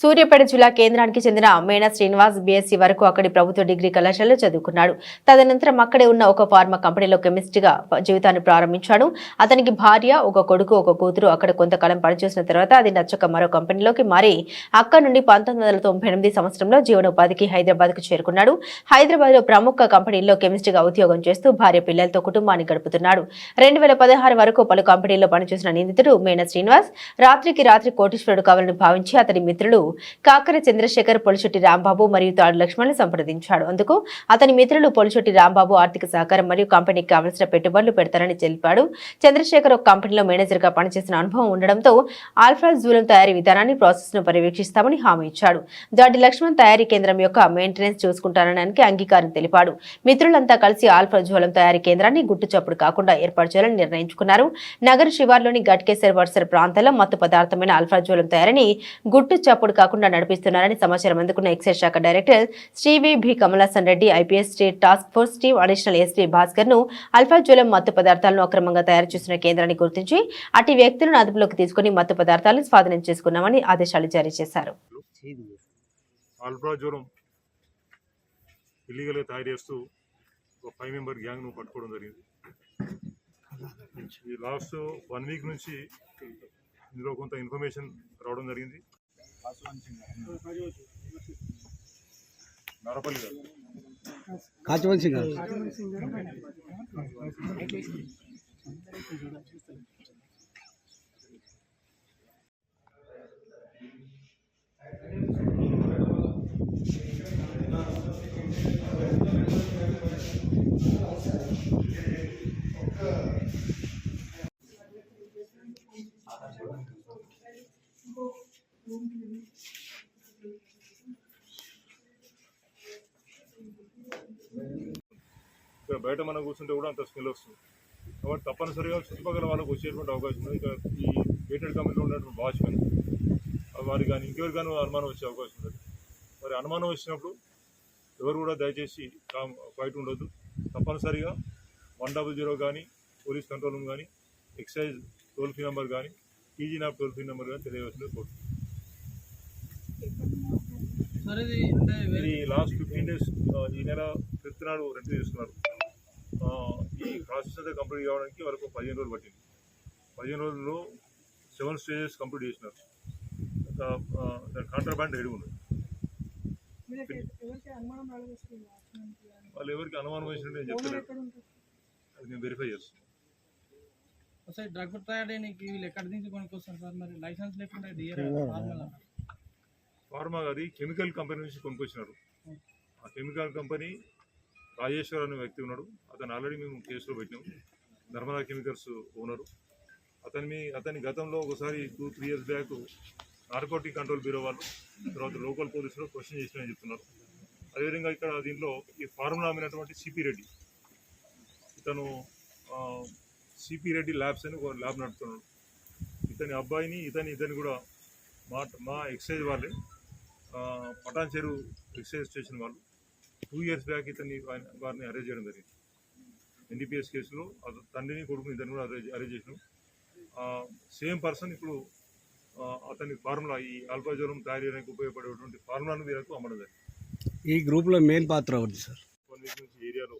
సూర్యాపేట జిల్లా కేంద్రానికి చెందిన మేనా శ్రీనివాస్ బీఎస్సీ వరకు అక్కడి ప్రభుత్వ డిగ్రీ కళాశాలలో చదువుకున్నాడు. తదనంతరం అక్కడే ఉన్న ఒక ఫార్మా కంపెనీలో కెమిస్ట్గా జీవితాన్ని ప్రారంభించాడు. అతనికి భార్య ఒక కొడుకు ఒక కూతురు అక్కడ కొంతకాలం పనిచేసిన తర్వాత అది నచ్చక మరో కంపెనీలోకి మారి అక్కడ నుండి పంతొమ్మిది వందల తొంభై ఎనిమిది సంవత్సరంలో జీవనోపాధికి హైదరాబాద్కు చేరుకున్నాడు. హైదరాబాద్లో ప్రముఖ కంపెనీల్లో కెమిస్ట్గా ఉద్యోగం చేస్తూ భార్య పిల్లలతో కుటుంబాన్ని గడుపుతున్నాడు. రెండు వేల పదహారు వరకు పలు కంపెనీల్లో పనిచేసిన నిందితుడు మేనా శ్రీనివాస్ రాత్రికి రాత్రి కోటీశ్వరుడు కావాలని భావించి అతని మిత్రులు కాకర చంద్రశేఖర్ పొలిశెట్టి రాంబాబు మరియు తాడు లక్ష్మణ్ని సంప్రదించాడు. అందుకు అతని మిత్రులు పొలిశెట్టి రాంబాబు ఆర్థిక సహకారం మరియు కంపెనీకి కావలసిన పెట్టుబడులు పెడతారని తెలిపాడు. చంద్రశేఖర్ ఒక కంపెనీలో మేనేజర్గా పనిచేసిన అనుభవం ఉండడంతో ఆల్ఫా జూలం తయారీ విధానాన్ని ప్రాసెస్ను పర్యవేక్షిస్తామని హామీ ఇచ్చాడు. దాడి లక్ష్మణ్ తయారీ కేంద్రం యొక్క మెయింటెనెన్స్ చూసుకుంటానడానికి అంగీకారం తెలిపాడు. మిత్రులంతా కలిసి ఆల్ఫా జూలం తయారీ కేంద్రాన్ని గుట్టుచప్పుడు కాకుండా ఏర్పాటు చేయాలని నిర్ణయించుకున్నారు. నగర శివార్లోని గట్కేశ్వర్ వర్సర్ ప్రాంతాల్లో మత్తు పదార్థమైన ఆల్ఫా జూలం తయారీని గుట్టు చప్పుడు కాకుండా నడిపిస్తున్నారని సమాచారం అందుకున్న ఎక్సైజ్ శాఖ డైరెక్టర్ శ్రీవి భి Kamalasan Reddy IPS state task force chief additional SP భాస్కర్ను alprazolam మత్తు పదార్థాలను అక్రమంగా తయారు చేసిన కేంద్రాన్ని గుర్తించి అటు వ్యక్తులను అదుపులోకి తీసుకుని మత్తు పదార్థాలను స్వాధీనం చేసుకున్నామని ఆదేశాలు జారీ చేశారు. ఇల్లీగల్గా తయారు చేస్తూ ఒక ఫైవ్ మెంబర్ గ్యాంగ్ను పట్టుకోవడం జరిగింది. ఈ లాస్ట్ వన్ వీక్ నుంచి ఇందులో కొంత ఇన్ఫర్మేషన్ రావడం జరిగింది. నరపల్లి గారు కాచవలసి గారు బయట మనం కూర్చుంటే కూడా అంత స్మెల్ వస్తుంది. కాబట్టి తప్పనిసరిగా చుట్టుపక్కల వాళ్ళకు వచ్చేటువంటి అవకాశం ఉంది. ఇక ఈ గేటెడ్ కంపెనీలో ఉన్నటువంటి వాచ్మెన్ వారికి కానీ ఇంకెవరికి కానీ అనుమానం వచ్చే అవకాశం ఉంది. మరి అనుమానం వచ్చినప్పుడు ఎవరు కూడా దయచేసి బయట ఉండొద్దు. తప్పనిసరిగా వన్ డబుల్ జీరో కానీ పోలీస్ కంట్రోల్ రూమ్ కానీ ఎక్సైజ్ టోల్ ఫ్రీ నెంబర్ కానీ పీజీ నాప్ టోల్ ఫ్రీ నెంబర్ కానీ తెలియవలసింది ఇది వేరే ఇది లాస్ట్ ఫిఫ్టీన్ డేస్ ఈ నెల ఫిఫ్త్ నాడు రెంట్ తీసుకున్నారు. ఆ, ఈ ప్రాసెస్ అంతా కంప్లీట్ కావడానికి వరకు పదిహేను రోజులు పట్టింది. పదిహేను రోజుల్లో సెవెన్ స్టేజెస్ కంప్లీట్ చేసినారు. దాని రెడీ వీళ్ళకి ఎవరికి అనుమానం రాలేదు వాళ్ళు ఎవరికి అనుమానం వేసినట్టు నేను చెప్తలేదు అది నేను వెరిఫై చేస్తాను. ఒకసారి డ్రగ్ తయారీకి వీళ్ళు ఎక్కడి నుంచి కొనుక్కొస్తారు సార్? మరి లైసెన్స్ లేకుండా ఫార్మా అది కెమికల్ కంపెనీ నుంచి కొనుక్కొచ్చినారు. ఆ కెమికల్ కంపెనీ రాజేశ్వర్ అనే వ్యక్తి ఉన్నాడు. అతను ఆల్రెడీ మేము కేసులో పెట్టినాము నర్మదా కెమికల్స్ ఓనరు అతని మీ అతని గతంలో ఒకసారి two three years back narcotic control bureau వాళ్ళు తర్వాత లోకల్ పోలీసులు క్వశ్చన్ చేసినా చెప్తున్నారు. అదేవిధంగా ఇక్కడ దీంట్లో ఈ ఫార్ములా అమ్మినటువంటి సిపి రెడ్డి ఇతను సిపి రెడ్డి ల్యాబ్స్ అని ఒక ల్యాబ్ నడుపుతున్నాడు. ఇతని అబ్బాయిని ఇతని ఇతని కూడా మా మా ఎక్సైజ్ వాళ్ళే. పటాన్ చెరువు ఎక్సైజ్ స్టేషన్ వాళ్ళు. టూ ఇయర్స్ బ్యాక్ ఇతన్ని వారిని అరెస్ట్ చేయడం జరిగింది. ఎన్డీపీఎస్ కేసులో తండ్రిని కొడుకుని ఇతన్ని కూడా అరెస్ట్ అరెస్ట్ చేసినాం. సేమ్ పర్సన్ ఇప్పుడు అతని ఫార్ములా ఈ ఆల్ఫాజోలం తయారు చేయడానికి ఉపయోగపడేటువంటి ఫార్ములాను వీళ్ళకు అమ్మడం జరిగింది. ఈ గ్రూప్లో మెయిన్ పాత్ర ఉంది సార్? కొన్ని వీక్ నుంచి ఏరియాలో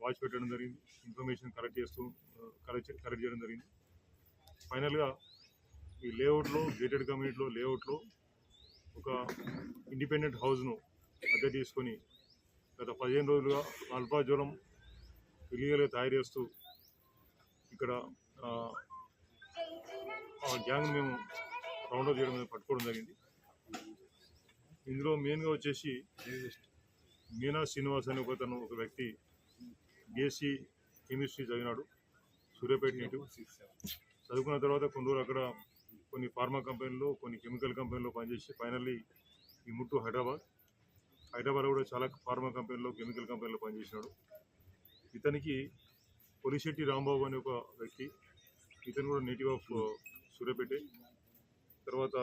వాచ్ పెట్టడం జరిగింది. ఇన్ఫర్మేషన్ కలెక్ట్ చేస్తూ కలెక్ట్ కలెక్ట్ చేయడం జరిగింది. ఫైనల్గా ఈ లేఅవుట్లో గేటెడ్ కమ్యూనిటీలో లేఅవుట్లో ఒక ఇండిపెండెంట్ హౌస్ను అద్దె తీసుకొని గత పదిహేను రోజులుగా అల్పా జ్వరం ఇల్లీగల్గా తయారు చేస్తూ ఇక్కడ ఆ, ఆ గ్యాంగ్ మేము రౌండప్ చేయడం పట్టుకోవడం జరిగింది. ఇందులో మెయిన్గా వచ్చేసి మీనా శ్రీనివాస్ అనే ఒకతను ఒక వ్యక్తి బీఎస్సీ కెమిస్ట్రీ చదివినాడు సూర్యాపేట నేటివ్. చదువుకున్న తర్వాత కొన్ని రోజులు అక్కడ కొన్ని ఫార్మా కంపెనీలో కొన్ని కెమికల్ కంపెనీలో పనిచేసి ఫైనల్లీ ఈ ముట్టు హైదరాబాద్. హైదరాబాద్ కూడా చాలా ఫార్మా కంపెనీలో కెమికల్ కంపెనీలో పనిచేసినాడు. ఇతనికి పొలిశెట్టి రాంబాబు అనే ఒక వ్యక్తి ఇతను కూడా నేటివ్ ఆఫ్ సూర్యాపేట. తర్వాత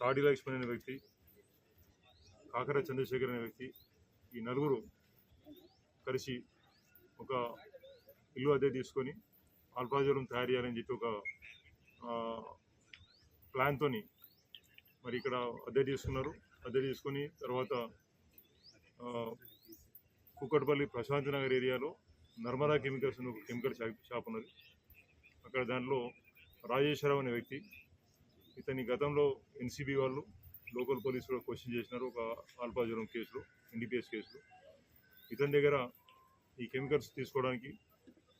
తాడి లక్ష్మణ్ అనే వ్యక్తి కాకర చంద్రశేఖర్ అనే వ్యక్తి ఈ నలుగురు కలిసి ఒక ఇల్లు అద్దె తీసుకొని అల్పాజలం తయారు చేయాలని చెప్పి ఒక ప్లాన్తో మరి ఇక్కడ అద్దె తీసుకున్నారు. అద్దె తీసుకొని తర్వాత కుక్కటపల్లి ప్రశాంతి నగర్ ఏరియాలో నర్మదా కెమికల్స్ అని ఒక కెమికల్ షాప్ ఉన్నది. అక్కడ దాంట్లో రాజేశ్వరరావు అనే వ్యక్తి ఇతని గతంలో ఎన్సీబీ వాళ్ళు లోకల్ పోలీసులు క్వశ్చన్ చేసినారు ఒక ఆల్పాజ్వరం కేసులో ఎన్డీపీఎస్ కేసులో. ఇతని దగ్గర ఈ కెమికల్స్ తీసుకోవడానికి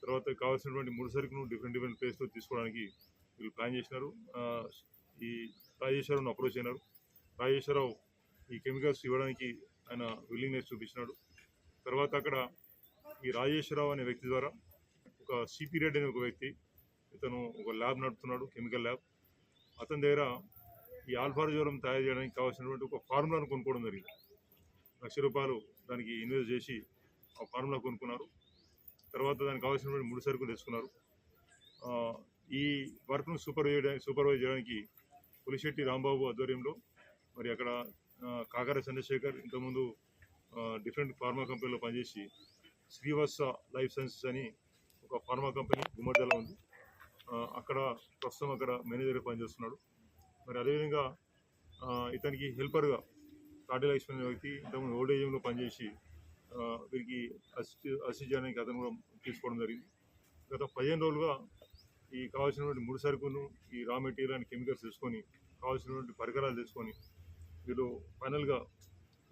తర్వాత కావాల్సినటువంటి ముడి సరుకును డిఫరెంట్ డిఫరెంట్ ప్లేస్లో తీసుకోవడానికి వీళ్ళు ప్లాన్ చేసినారు. ఈ రాజేశ్వరరావును అప్రోచ్ అయినారు. రాజేశ్వరరావు ఈ కెమికల్స్ ఇవ్వడానికి ఆయన విల్లింగ్నెస్ చూపించినాడు. తర్వాత అక్కడ ఈ రాజేశ్వరరావు అనే వ్యక్తి ద్వారా ఒక సిపి రెడ్డి అనే ఒక వ్యక్తి ఇతను ఒక ల్యాబ్ నడుపుతున్నాడు కెమికల్ ల్యాబ్. అతని దగ్గర ఈ ఆల్ఫాజోరం తయారు చేయడానికి కావాల్సినటువంటి ఒక ఫార్ములాను కొనుక్కోవడం జరిగింది. లక్ష రూపాయలు దానికి ఇన్వెస్ట్ చేసి ఆ ఫార్ములా కొనుక్కున్నారు. తర్వాత దానికి కావాల్సినటువంటి ముడి సరుకులు తెచ్చుకున్నారు. ఈ వర్క్ను సూపర్వైజ్ చేయడానికి సూపర్వైజ్ చేయడానికి పులిశెట్టి రాంబాబు ఆధ్వర్యంలో మరి అక్కడ కాకర చంద్రశేఖర్ ఇంతకుముందు డిఫరెంట్ ఫార్మా కంపెనీలో పనిచేసి శ్రీవాస లైఫ్ సైన్సెస్ అని ఒక ఫార్మా కంపెనీ గుమ్మడిదల ఉంది. అక్కడ ప్రస్తుతం అక్కడ మేనేజర్గా పనిచేస్తున్నాడు. మరి అదేవిధంగా ఇతనికి హెల్పర్గా కార్డియల్ ఎక్స్పెన్స్ అనే వ్యక్తి ఇంతకుముందు ఓల్డ్ ఏజ్లో పనిచేసి వీరికి అసిస్ట్ అసిస్ట్ చేయడానికి అతను కూడా తీసుకోవడం జరిగింది. గత పదిహేను రోజులుగా ఈ కావాల్సినటువంటి ముడి సరుకును ఈ రా మెటీరియల్ అండ్ కెమికల్స్ తీసుకొని కావాల్సినటువంటి పరికరాలు తీసుకొని కిలో ఫైనల్గా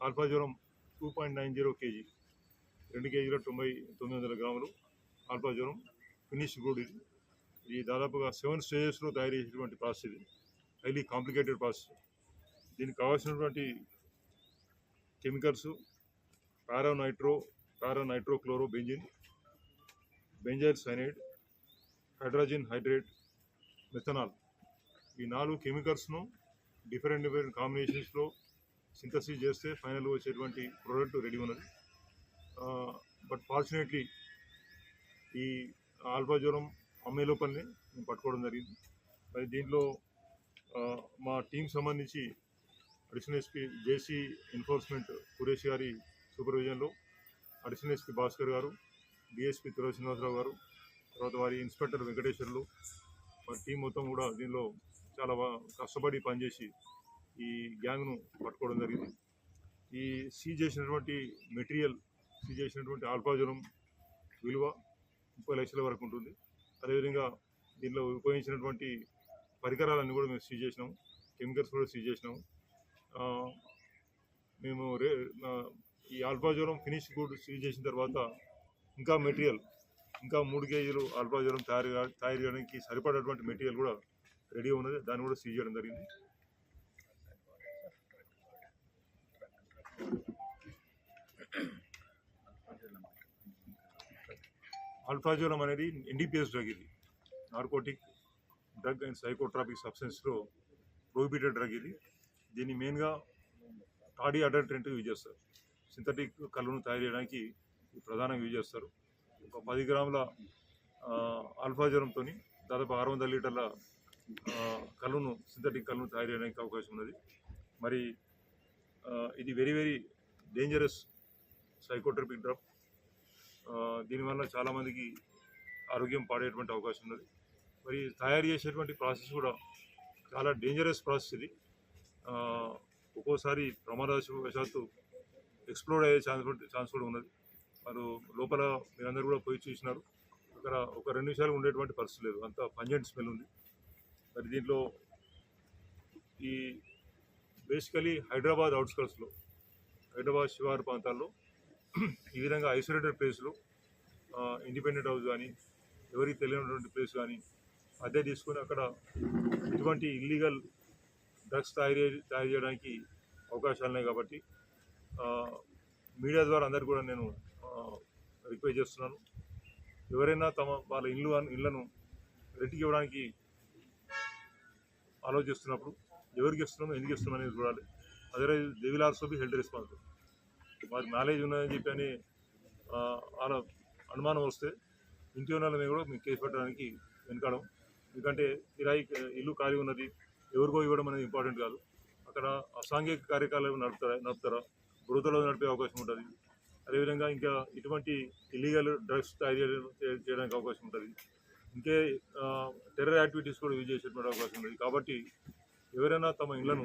ఆల్ఫాజ్వరం two point nine zero KG రెండు కేజీల తొంభై తొమ్మిది వందల గ్రాములు ఆల్ఫాజ్వరం ఫినిష్ గుడ్ ఇది. ఇది దాదాపుగా సెవెన్ స్టేజెస్లో తయారు చేసినటువంటి ప్రాసెస్ ఇది. Highly complicated process. దీనికి కావాల్సినటువంటి chemicals paranitro paranitrochloro benzene benzyl cyanide hydrogen hydrate methanol. ఈ నాలుగు కెమికల్స్ను డిఫరెంట్ డిఫరెంట్ కాంబినేషన్స్లో సింథసిస్ చేస్తే ఫైనల్గా వచ్చేటువంటి ప్రోడక్ట్ రెడీ ఉన్నది. బట్ ఫార్చునేట్లీ ఈ ఆల్ఫా జ్వరం అమ్మే లోపలనే మేము పట్టుకోవడం జరిగింది. మరి దీంట్లో మా టీంకి సంబంధించి additional SP JC enforcement Suresh గారి సూపర్విజన్లో అడిషనల్ ఎస్పీ భాస్కర్ గారు డిఎస్పీ తులసి శ్రీనివాసరావు గారు తర్వాత వారి ఇన్స్పెక్టర్ వెంకటేశ్వర్లు వారి టీం మొత్తం కూడా దీనిలో చాలా కష్టపడి పనిచేసి ఈ గ్యాంగ్ను పట్టుకోవడం జరిగింది. ఈ సీజ్ చేసినటువంటి మెటీరియల్ సీజ్ చేసినటువంటి ఆల్పాజనం విలువ ముప్పై లక్షల వరకు ఉంటుంది. అదేవిధంగా దీనిలో ఉపయోగించినటువంటి పరికరాలన్నీ కూడా మేము సీజ్ చేసినాము కెమికల్స్ కూడా సీజ్ చేసినాము మేము రే ఈ ఆల్ఫాజోరం ఫినిష్ గుడ్ సీజ్ చేసిన తర్వాత ఇంకా మెటీరియల్ ఇంకా మూడు కేజీలు ఆల్ఫాజోరం తయారు తయారు చేయడానికి సరిపడేటువంటి మెటీరియల్ కూడా రెడీ ఉన్నది. దాన్ని కూడా సీజ్ చేయడం జరిగింది. అల్ఫాజోలం అనేది ఎన్డీపీఎస్ డ్రగ్ ఇది. నార్కోటిక్ డ్రగ్ అండ్ సైకోట్రాపిక్ సబ్స్టెన్స్లో ప్రొహిబిటెడ్ డ్రగ్ ఇది. దీన్ని మెయిన్గా టాడీ అడల్ట్రెంట్ యూజ్ చేస్తారు. సింథటిక్ కళ్ళను తయారు చేయడానికి ప్రధానంగా యూజ్ చేస్తారు. ఒక పది గ్రాముల ఆ, దాదాపు ఆరు వందల లీటర్ల కళ్ళును సింథటిక్ కళ్ళను తయారు చేయడానికి అవకాశం ఉన్నది. మరి ఇది very very dangerous psychotropic drug దీనివల్ల చాలామందికి ఆరోగ్యం పాడేటువంటి అవకాశం ఉన్నది. మరి తయారు చేసేటువంటి ప్రాసెస్ కూడా చాలా డేంజరస్ ప్రాసెస్ ఇది. ఒక్కోసారి ప్రమాదవశాత్తు ఎక్స్ప్లోర్ అయ్యే ఛాన్స్ ఛాన్స్ కూడా ఉన్నది. వారు లోపల మీరందరూ కూడా పోయి చూసినారు. అక్కడ ఒక రెండు నిమిషాలు ఉండేటువంటి పరిస్థితి లేదు. అంత పంజెంట్ స్మెల్ ఉంది. మరి దీంట్లో ఈ బేసికలీ హైదరాబాద్ అవుట్స్కర్ట్స్లో హైదరాబాద్ శివారు ప్రాంతాల్లో ఈ విధంగా ఐసోలేటెడ్ ప్లేస్లో ఇండిపెండెంట్ హౌస్ కానీ ఎవరికి తెలియనటువంటి ప్లేస్ కానీ అదే తీసుకొని అక్కడ ఇటువంటి ఇల్లీగల్ డ్రగ్స్ తయారు తయారు చేయడానికి అవకాశాలు ఉన్నాయి కాబట్టి మీడియా ద్వారా అందరు కూడా నేను రిక్వెస్ట్ చేస్తున్నాను. ఎవరైనా తమ వాళ్ళ ఇల్లు ఇళ్ళను రెంట్కి ఇవ్వడానికి ఆలోచిస్తున్నప్పుడు ఎవరికి ఇస్తున్నాము ఎందుకు ఇస్తున్నాం అనేది చూడాలి. Otherwise they will also be health responsible. వారికి నాలెడ్జ్ ఉన్నదని చెప్పి అని వాళ్ళ అనుమానం వస్తే ఇంటి ఉన్న వాళ్ళ కూడా మీకు కేసు పెట్టడానికి వెనకడం. ఎందుకంటే కిరాయి ఇల్లు ఖాళీ ఉన్నది ఎవరికో ఇవ్వడం అనేది ఇంపార్టెంట్ కాదు. అక్కడ అసాంఘిక కార్యకలాపాలు నడుపుతారా నడుపుతారా? బృతలో నడిపే అవకాశం ఉంటుంది. అదేవిధంగా ఇంకా ఇటువంటి ఇల్లీగల్ డ్రగ్స్ తయారు చేయడానికి అవకాశం ఉంటుంది. ఇంకే టెర్రర్ యాక్టివిటీస్ కూడా యూజ్ చేసేటువంటి అవకాశం ఉంది. కాబట్టి ఎవరైనా తమ ఇళ్ళను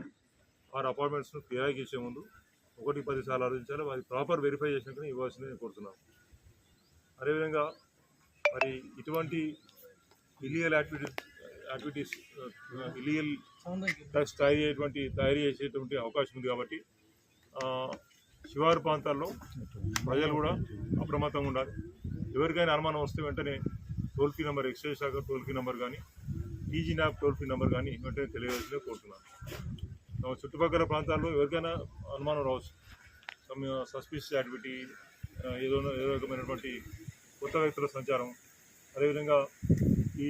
వారి అపార్ట్మెంట్స్ను కిరాయికి ఇచ్చే ముందు ఒకటి పది సార్లు ఆలోచించాలి. వారి ప్రాపర్ వెరిఫై చేసినాక ఇవ్వాల్సింది నేను కోరుతున్నాను. అదేవిధంగా మరి ఇటువంటి illegal activities activities illegal drugs తయారు చేయటువంటి తయారు చేసేటువంటి అవకాశం ఉంది కాబట్టి శివారు ప్రాంతాల్లో ప్రజలు కూడా అప్రమత్తంగా ఉండాలి. ఎవరికైనా అనుమానం వస్తే వెంటనే టోల్ ఫ్రీ నెంబర్ ఎక్సైజ్ శాఖ టోల్ ఫ్రీ నెంబర్ కానీ టీజీ న్యాప్ టోల్ ఫ్రీ నెంబర్ కానీ వెంటనే తెలియవలసిందే కోరుతున్నాను. తమ చుట్టుపక్కల ప్రాంతాల్లో ఎవరికైనా అనుమానం రావచ్చు. సస్పిషియస్ యాక్టివిటీ ఏదో ఏదో రకమైనటువంటి కొత్త వ్యక్తుల సంచారం. అదేవిధంగా ఈ